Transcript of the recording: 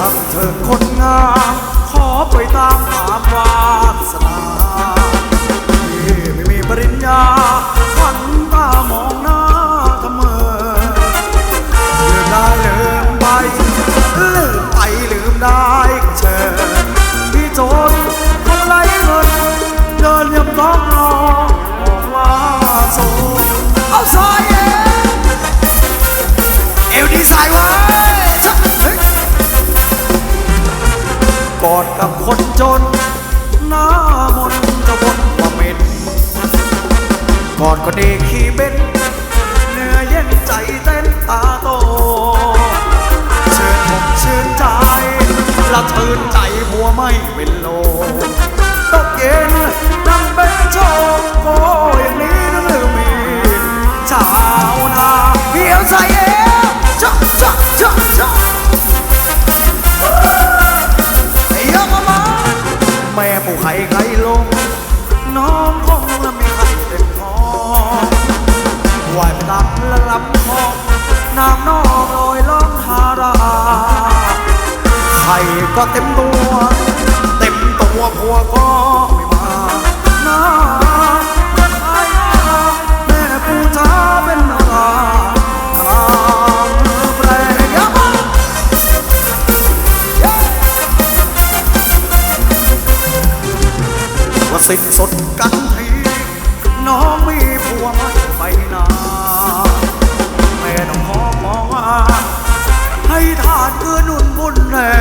ช่างเธอคนงาม ขอไปตามตามวาสนาที่ไม่มีปริญญาขวัญตามองหน้าเสมอลืมได้ลืมไปลืมไปลืมได้ก็เชิญพี่โจรคนไรเงินเดินยำต้องรอบอกว่าโสดเอาซอยเองเอวดีสายไว้ชั อดกับคนจน หน้ามนจะวนว่าเม็นกอดก็ดีขี้เบ็นเนื้อเย็นใจเต้นตาโตชื่นอกชื่นใจละชื่นใจหัวไม่เป็นโลตกเย็น แม่ผู้ไข่ไข่ลง น้องคงละมีไข่เป็นท้องว่ายไปตามละลำคลองน้ำนองลอยล่องทาราไข่ก็เต็มตัว เต็มตัวพัวก็ไม่ ว่าสิ้นสุดกันทีน้องมีผัวไม่ไปนาแม่ต้องขอมองให้ทานเกื้อหนุนบุญแน่